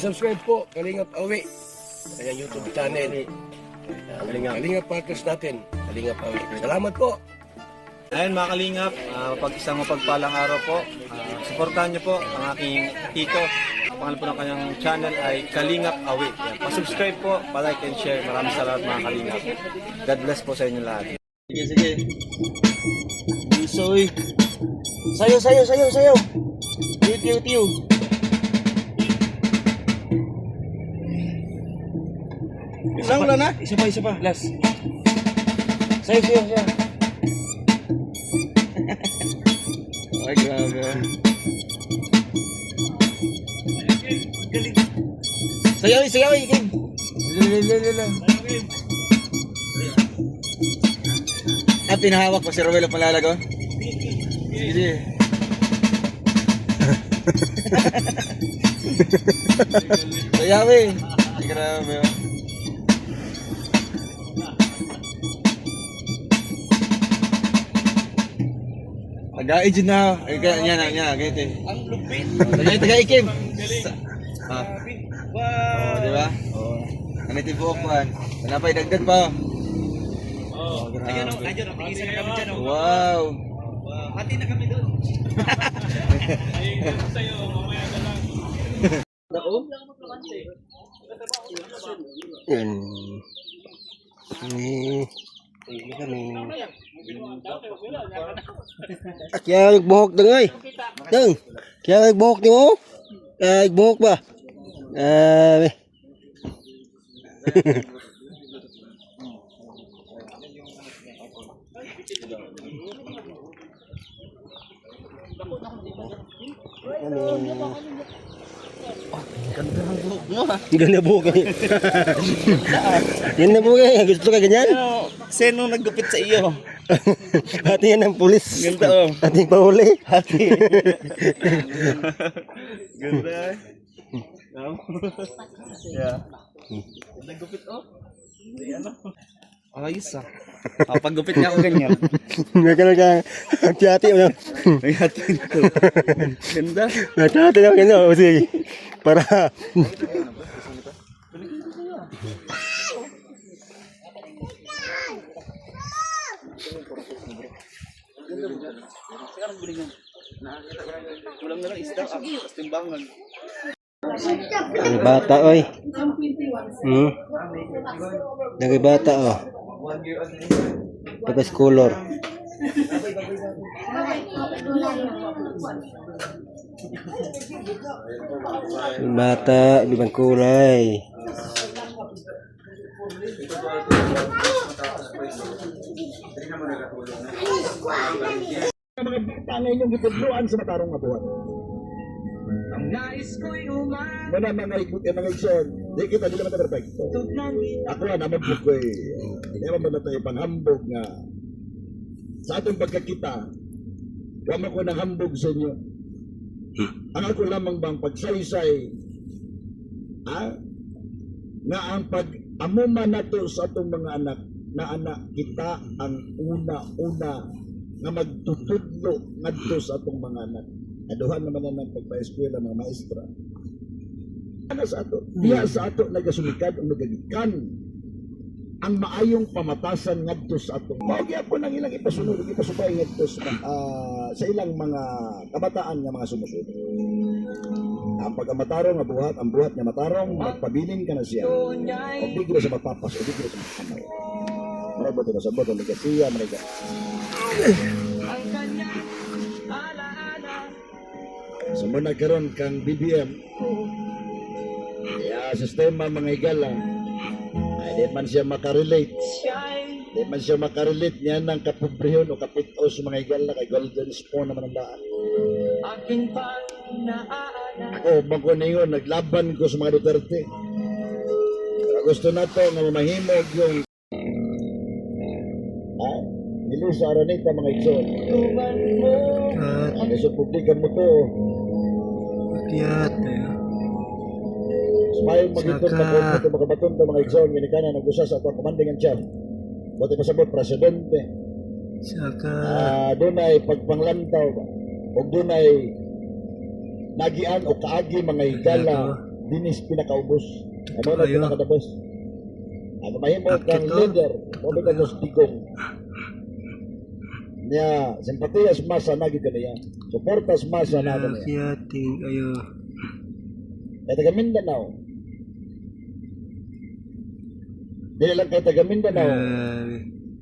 subscribe po, Kalingap Awi. Kaya YouTube channel. Kalingap. Kalingap Partners natin. Kalingap Awi. Salamat po. Ayun mga kalingap, uh, pag isang mapagpalang araw po, ah, supportahan niyo po ang aking tito. Ang pangalan po ng kanyang channel ay Kalingap Awi. Yan. Pa-subscribe po, pa-like and share. Maraming salamat mga kalingap. God bless po sa inyo lahat. Sige, sige. Bisoy. Sayo, sayo, sayo, sayo. Tiyo, tiyo, tiyo. Isang lang na? Isa pa, isa pa. Last. Sayo, sayo, sayo. Ay, grabe. Sayaw, sayaw, ikin. Lala, Ah, pinahawak pa si Rowel ang palalago? Sige. Sayawi. Ay, grabe. oh. Agay dyan na. Ay, kaya yan, yan, yan, ganito eh. Ang lupit. Tagay, tagay, Kim. Sa- Ah. Oh, di ba? Oh. Ganito yung buhok man. Wala pa, idagdag pa. Oh. Ayun, oh, ayun, oh, tigisa na kami dyan, oh. Wow. Hati na kami doon. Yan. Ni. Ini kami. At kaya nagbuhok dang ay. Dang. Kaya nagbuhok ni mo. Ah, nagbuhok ba? Ah, eh. Ganda buhok eh. Ganda buhok eh. Gusto ka ganyan? Sino naggupit sa iyo? Hati yan ng pulis. Ganda, oh. Ating pahuli. Hati. Ganda. No? yeah. Naggupit oh. Ano? Ayos ah. Ah, paggupit niya ako ganyan. May ka ka. Hati-hati mo. Ay, hati nito. Ganda. Hati-hati na ganyan. O sige. Para. Kulang na lang isda. Ah, tapos timbangan. Oy. Hmm. Nagay bata oh. Tapos color. Yung bata, ibang kulay. Tangay yung gitudluan sa matarong mabuhat. Mana mga ikot yung mga iksyon, di kita di naman perfecto. Ako na naman po ko eh, naman ba tayo panghambog nga sa atong pagkakita, wala ko ng hambog sa inyo. Ang ako lamang bang pagsaysay, ah, nga ang pag-amuma na to sa atong mga anak, na anak kita ang una-una nga magtutudlo ngadto sa atong mga anak. Aduhan naman na ng pagpa-eskwela mga maestra. Ano sa ato? Diya sa ato nagasumikad o nagagikan ang maayong pamatasan ngadto sa atong mao gyud po nang ilang ipasunod ipasubay ngadto sa, ah, sa ilang mga kabataan nga mga sumusunod. Ang pagkamatarong nga buhat, ang buhat nga matarong, magpabiling ka na siya. O sa mapapas, o ko sa makamay. Ano ba ito nasabot? Ang ligasiya, Sa muna karon kang BBM, ya sistema mga igala, ay di man siya makarelate. Di man siya makarelate niya ng kapobrehon o kapitos mga igala kay golden spoon naman ang daan. Ako, bago yun, naglaban ko sa mga Duterte. Kaya gusto na to nga mamahimog yung ha? Nilo sa Araneta mga igsoon. Ang isang publikan mo to. Sumayong magiton Saka- mag ito makabaton to mga igsoon. Ginikana nag-usa sa atong commanding and chief. Buti masabot, presidente. Saka Ah, doon ay pagpanglantaw o doon ay nagian o kaagi mga higala dinis pinakaubos. Ano na pinakadabos. Ano mahimo kang leader, mo ka nos digong. Niya, simpatiyas masa na gid kaniya. Suportas masa na kaniya. Siyating, ayo. Kaya taga Mindanao. Dili lang kay taga Mindanao. Grabe.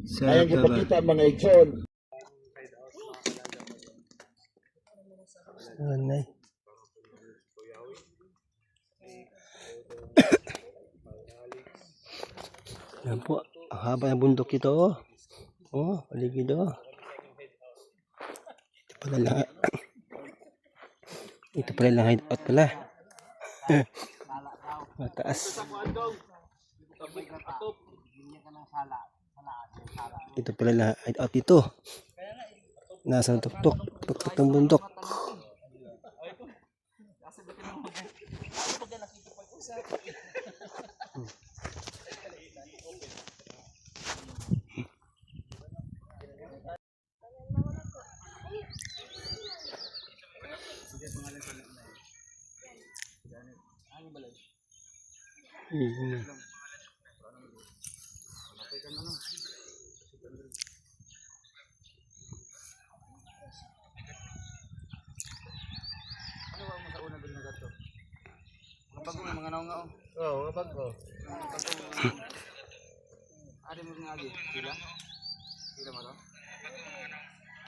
Sa Kayang ka ba? ipakita ang mga igsoon. Anay. Yan po. Ang haba ng bundok ito. Oh, oh paligid oh. Pala lang. Ito pala lang hideout pala. Mataas. Ito pala lang hideout dito. Nasa tuktok. Tuktok ng bundok. Mhm. Kapag mo mga naunga oh. Oo, kapag ko. Ari mo nga agi. Sila? Sila mo to?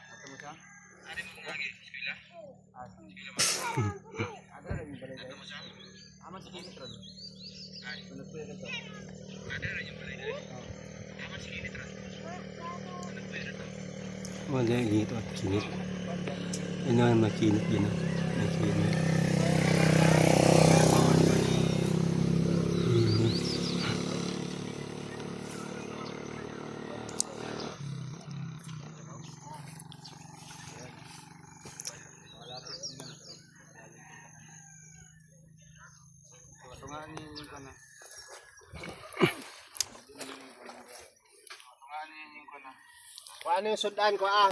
Ato mo siya? Ari mo nga agi. Sila? Ah, sila mo. Ada rin yung balay guys. Aman si Kinit ron. Ay, sunod po yun ito. Ada rin yung balay guys. Aman si Kinit ron. Wala dito at kinit. Ano makinit yun? Makinit. Mhm. Tungaan niyo yung kana. Tungaan niyo yung kana. Paano yung sudan ko ah?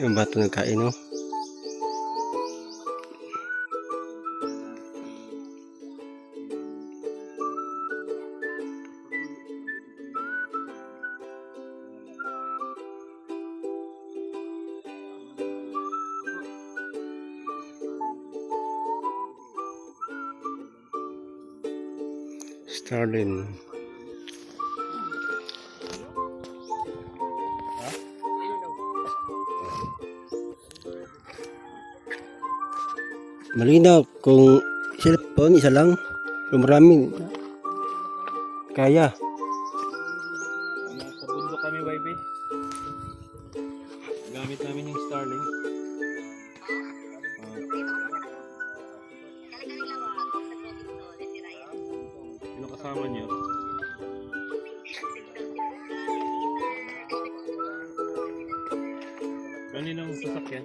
Yung bato nagkain, no? Starling. Malinaw kung cellphone isa lang. Kung marami kaya. Kaninang sasakyan?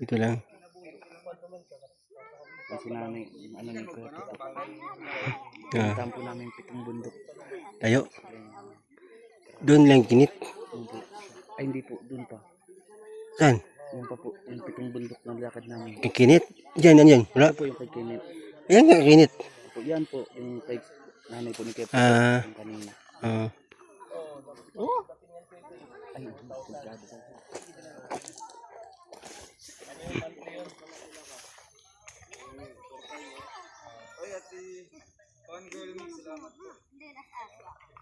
Ito lang. Kasi namin, ano ni ko, Ah, tampo namin pitong bundok. tayo. Doon lang kinit. Hindi. Ay, hindi po, dun pa. Saan? Yung pa po, yung pitong bundok na lakad namin. Kay kinit? Diyan, yan, yan. Wala. Ito po yung kay Kenneth. Ayan nga, kinit. Po, yan po, yung kay nanay po ni Kepo. Ah. yung kanina. Ah. Ay, delikado sa Oy, ati. Mo? Salamat po. Marcel ay.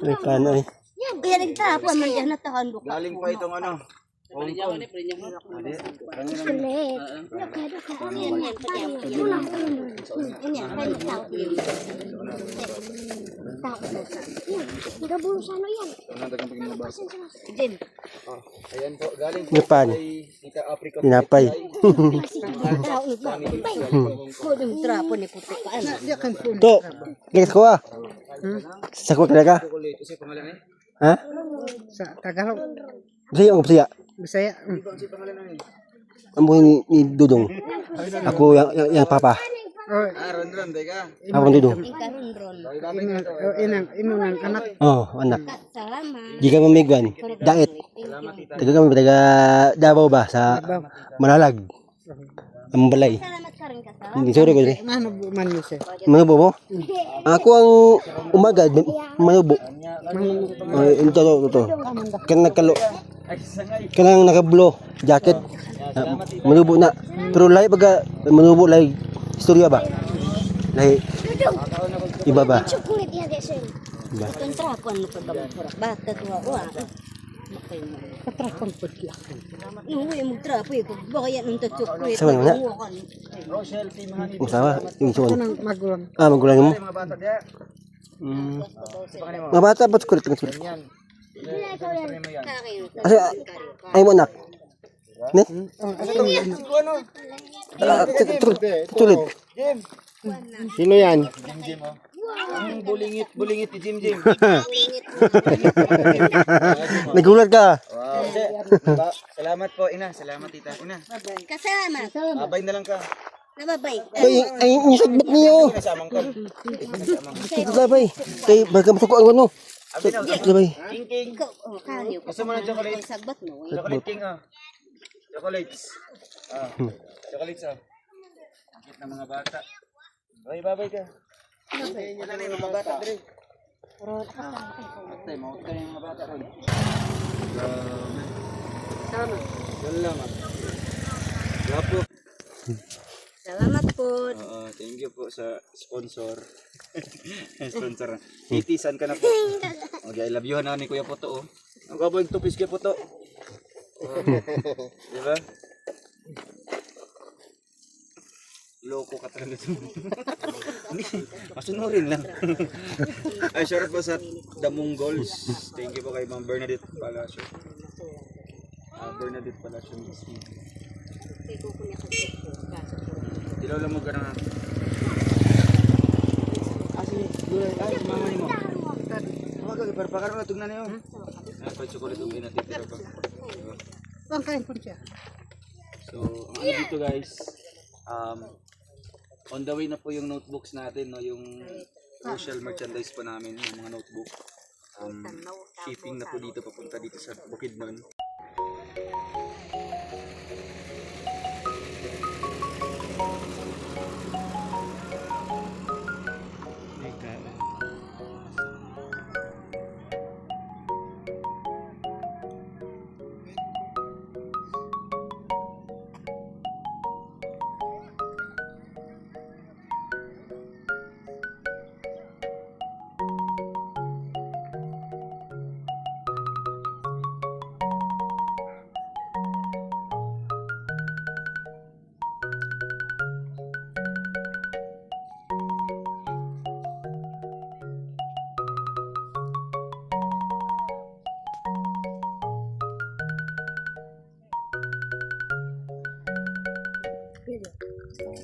Ay, paano eh. Kaya nagtapon man dyan natahan ko. Galing pa itong ano. Tinapay. Tao ni ba? Ko ah. Sa ko talaga. Eh. Ha? sa Tagalog, Bisaya ang Bisaya. Bisaya. mm. Ang buhay ni, ni Dudong. Ako yang, yang, yang papa. Oh, Ah, Ron teka. Ako ang Dudong. Inang, oh, inang, imo nang anak. Oh, anak. Salamat. Di ka mamigwan. Dait. Taga kami taga Davao ba sa Manalag. Ang balay. Salamat Hindi sorry ko rin. Ano man niyo siya? Manubo mo? Ako ang umaga, manubo. Oh, ito, ito, ito. Kan nagkalo. Kanang nakablo, jacket. Ah, manubo na. Pero lahi baga, manubo lahi. Istorya ba? Lahi. Iba ba? Iba. Kan trapo ano pa ba pura. Bata tuwa wa. Makay mo. Katrakon po siya. Nuwi mo trapo eh. Baka yan ang chocolate. Sama na. Usawa, yung suon. Magulang. Ah, magulang mo? Mm. Mga bata, ba't kulit ng sulit? Kasi, ay mo anak. Ne? Ah, tulit. Sino yan? Jim Jim. Ang bulingit, bulingit ni Jim Jim. Nagulat ka. Wow. Kasi, ba- salamat po, ina. Salamat, tita. Ina, Kasama. babay na lang ka. Nababay. Ay, ay, yung sagbot niyo. Nasamang ka. Nasamang ka. Ito. Kay, baga masuko ang ano. Sabay. King King. Ikaw, oh, kanyo. Gusto mo ng chocolate? Sagbat mo. eh. Chocolate King ah. Chocolates. Ah. Chocolates ah. Ang cute ng mga bata. Ay, babay ka. Wala na yung mga bata, Dre. Tay, mawag ka na yung mga bata ah. Gapo. Salamat po. Oo, thank you po sa sponsor. sponsor. Itisan ka na po. Okay, I love you na ni Kuya Poto oh. Ang kaboy tupis kay Poto. Oh. Di ba? Loko ka talaga masunurin lang. Ay, shout out po sa Damong Goals. Thank you po kay Ma'am Bernadette Palacio. Ah, Bernadette Palacio. Dilaw lang mo ka na. Ah, sige. Gulay. Ay, mama ni mo. Mga kagay, para pakar mo, tugnan niyo. Ah, pa chocolate yung inatitira pa. Diba? Ang kain po siya. So, ang ano dito guys, um, on the way na po yung notebooks natin, no, yung social merchandise pa namin, yung mga notebook. Um, shipping na po dito, papunta dito sa Bukidnon.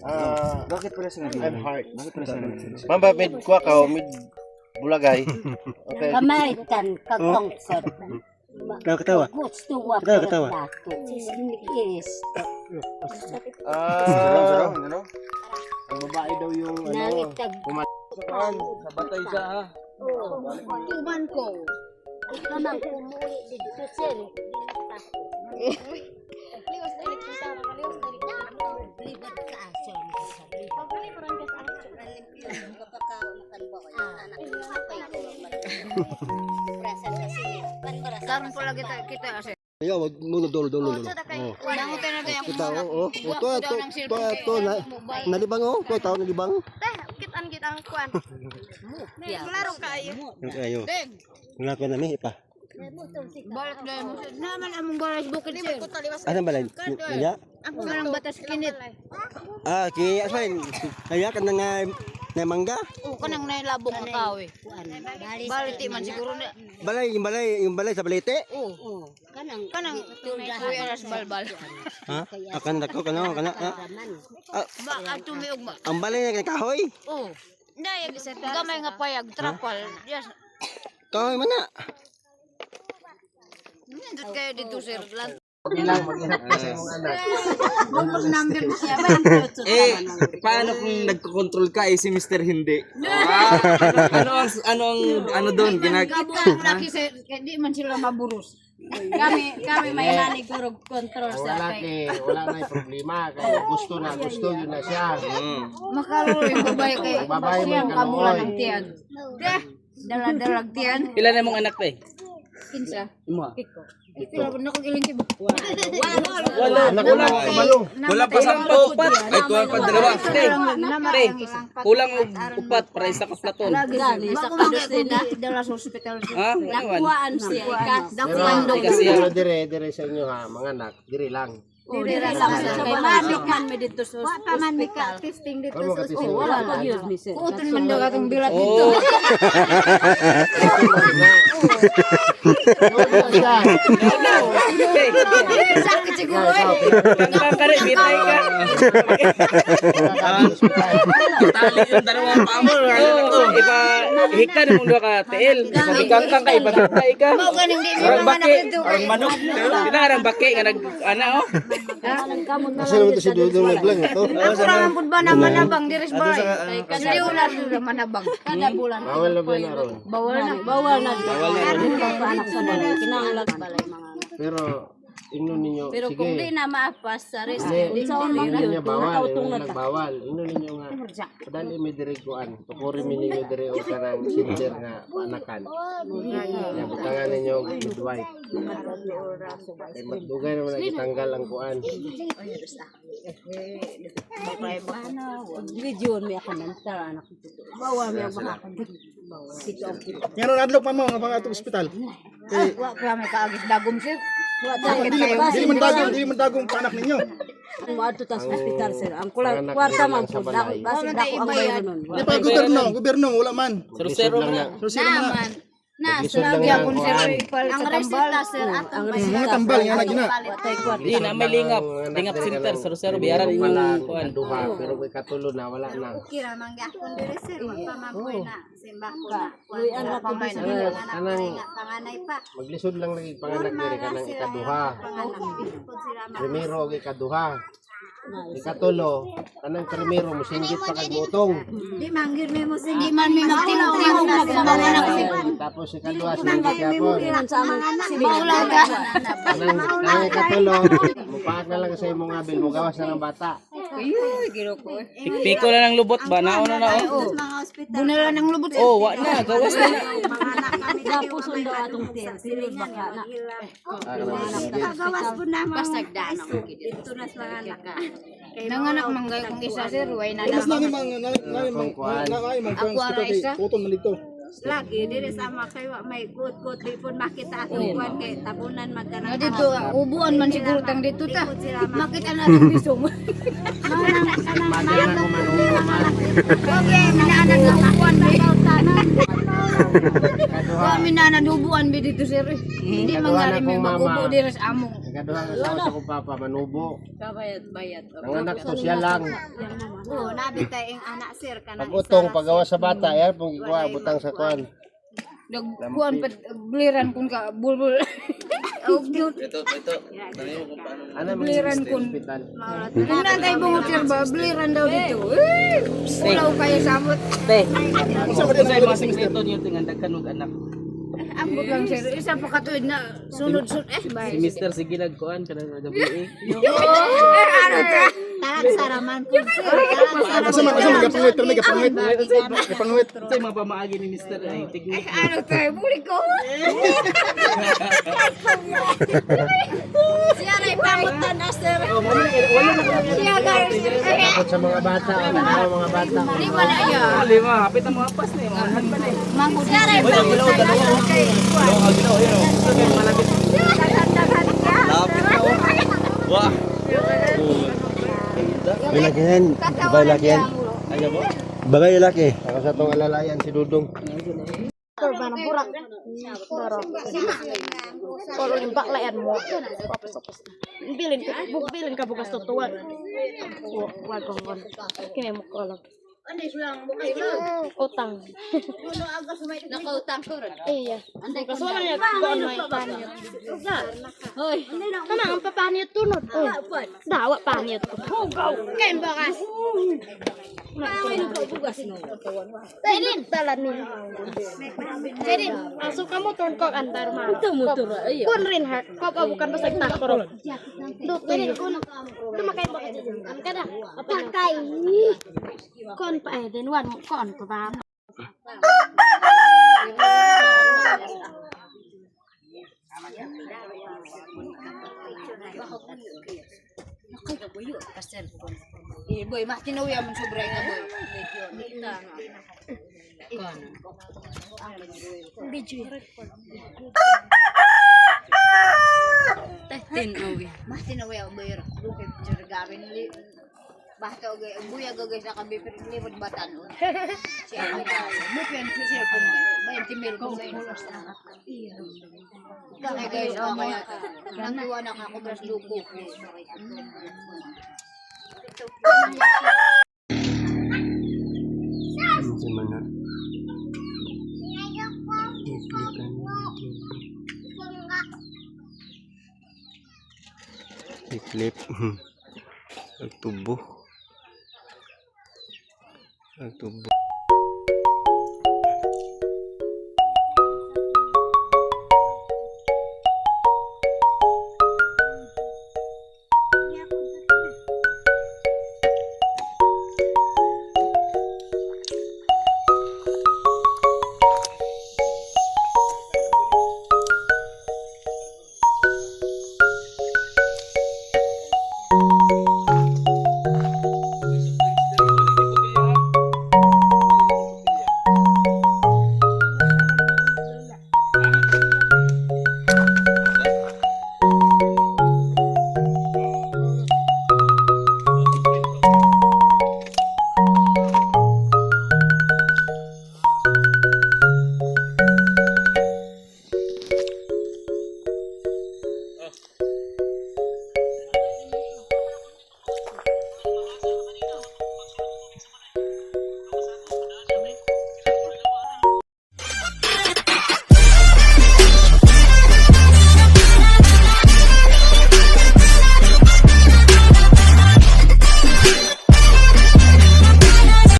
Ah, Bakit pala sa nabili? I'm heart. Bakit pala sa nabili? Mamba med kwa ka med bulagay. Okay. Kamaritan, kagong sir. Kaya katawa. Gusto wa Katawa, katawa. Ah, Ano? ang babae daw yung ano. Nangitag. Saan? Sa batay sa ha? Tuman ko. Kamang kumulit dito sir. Karon pala kita kita kasi. Ayo, wag mo dolo. Oh. Nango tayo na tayo. Kita oh, oh, oh, to to to to na nalibang oh, to tao nalibang. Teh, kitan kita ang kuan. Klaro kayo. Ayo. Wala ko na mi pa. Balat dahil mo. Naman among balas bukid sir. Ano ba lang? Kaya? Ang batas kinit. Ah, ki asal. Kaya ka na nga na mangga. O kanang nailabong ang kawe. Baliti man siguro na. Balay, yung balay, yung balay sa balete. Oo. Kanang kanang kuya aras balbal. Ha? Akan dako kano kana. ah. Ba ato mi ugma. ang balay nga kahoy. Oo. Dayag gamay nga payag trapal. Yes. Kahoy man na. Nindot kayo dito sir. Lan. Eh, paano kung nagko-control ka eh si Mr. Hindi? Ah, ano ang ano ang ano doon ginag. Hindi man sila maburus. kami kami may nanig kurog control sa Wala kay wala na problema kay gusto na gusto yun na siya. Makalo yung babae kay Babae kabulan kanoy. ng tiyan. Deh, dala-dalag tiyan. Ilan na mong anak te? Kinsa. Imo. Ito na kong iling kibo. Wala, Anak mo kabalo. wala pa sa upat. Ay tuwa pa dalawa. Te, kulang og upat para isa ka platon. gani sa kadosina Dala sa hospital. Ha? Iwan. nakuhaan siya ika Pero Kasi dire dire sa inyo ha, mga anak, dire lang. Dire lang sa kay manik man mi dito sa hospital Testing dito. Ano mo kasi oh wala lang yun ni sir Kuutin man daw katong bilat dito. Oh, Sakit siguro eh. kare bitay ka. Tali yung dalawang pamo. Oh, iba hika ka tiil. Ka iba bitay ka. Mao ganing di mo Arang mga dito. arang manok. Kinarang baki nga nag ana oh. Kasi naman to si Dudong naglang ito. Kurangan pud ba na manabang diris balay. Kasi wala sila manabang. kada bulan Bawal na ba na ron? Bawal na. bawal na bawal na anak sa balay kinahanglan balay mga Pero ingno ninyo, pero sige. kung di na maapas sa rest Hindi, di sa on hindi yun niya bawal, na ta nagbawal. Ino ninyo nga, padali mi dire kuan. Tukuri mi ninyo dire o kanang sister nga anakan. Ya butangan ninyo midwife. Kay matdugay naman na itanggal ang kuan. video mi ako nang tara anak ko bawal mi ang makakon Yan ang adlok pa mo nga pang atong ospital. Wa pa may kaagis dagom sir. Dili man dagong, dili man dagong panak ninyo. mo adto ta sa hospital sir. Ang kulang kwarta man po basi dako ang bayad nun. Di pa gobyerno, gobyerno wala man. Lang na. na. So sila mga na lang Lagi na akong sir ang reseta sir atong mga tambal nga na tay kwarta Di na may lingap. Lingap center zero zero biyaran mo. yung kuan. duha, pero kay katulo na wala na. kira mangyakon dire sir. Wa pa na. Simba ko na. Uy, ang laki ba kanang panganay pa. maglisod lang lagi panganak diri kanang ikaduha. Primero og ikaduha. Ikatulo, kanang primero musinggit pa kag utong. di manggir mi mo Di man may magtingting na sa mga anak. Sir. Tapos singgit yapon. sa amang Bawal ka. Kanang kanang ikatulo, mupaak na lang sa imong abil mo gawas na ng bata. Uy, giro ko eh. Pikpiko na ng lubot ba? Naon na na oh. mga Bunala ng lubot. Oh, wa na. Gawas na na. mga dapo sundo atong silid baka na gawas po na mga Basta daan ako. dito na sa mga anak Nanganak manggay kong isa sir. Way na Mas na. nang mang nang mang nang mang Ako ara isa. Utong man dito. Lagi diri sa mga kayo may good-good di po makita atong kuwan kay tabunan Nga magkanang dito, ubuan man siguro tang dito ta. Makita na rin bisong. Madyan ako manuha man. Okay, minaanan lang ubuan ba? Ikaduha, Wa minaanan ubuan ba dito sir. Hindi man Ikaduha gari na may kong mama. magubo diri sa among. asawa sa papa manubo. kabayad-bayad Ang anak ko siya lang. Oo nabi tay ang anak sir kanang Pag utong pagawa sa bata, yan pong ikuha butang sa kuan. Nagkuan pa bliran kun ka bulbul. Oh, cute. Ano man Bliran sa kun. hospital. Kung natay bungot sir ba, bliran daw dito. Eh, ulaw kayo samot. Te. Sa mga singseto niyo tingandag kanog anak. Ambot lang sir. Isa pa katuid na sunod-sunod. Eh, Si Mr. sige nagkuan kana WA. ano ta? Talang saraman. Asa man, asa man, kapangwit, may kapangwit. Kapangwit. Ito yung mga pamaagi ni Mr. ay tignan. Ano tayo, buli ko? Siya na ipangutan na sir. Siya guys. Takot sa mga bata, ano mga bata. Di wala yan. Lima, kapit ang mga pas na yung mga handa na eh. Siya na ipangutan na sir. Daghan-daghan siya. Wah. Babae laki yan. Babae laki yan. Babae laki. Ako sa tong alalayan si Dudong. Korban ng burak. Pero, pero yung baklayan mo. Tapos-tapos. Bilin ka, bilin ka bukas tutuan. Wag kong kon. Kaya mo ko lang. Utang. Nakautang ko rin. Iya. Bukas wala niya kuan may panit. Hoy. Kana ang papanit tunod. Oh. Dawa panit ko. Hugaw. Kain bakas. Pangain ko bugas no. Tedin talan ni. Tedin, aso ka motor ko antar ma. Ito motor ayo. Kun rin ha. Ko pa bukan basag takro. Dok, tedin kun. Tumakay ba kayo? Ang kada. Pakay. Kon pa eh din wan mo kon ko ba. Eh, boy, mas tinuwi mo sobra ka, boy. Tinuwi. Mas tinuwi ang boy. Dukit gawin li. Basta og buya gagay sa kabi pero libod batan. Siya ang mo pen sa siya kung 20 mil kung sa Kaya guys, oh, kaya nangtuwa na ako mas lupo. Ano si mana? Iklikan natin. 看多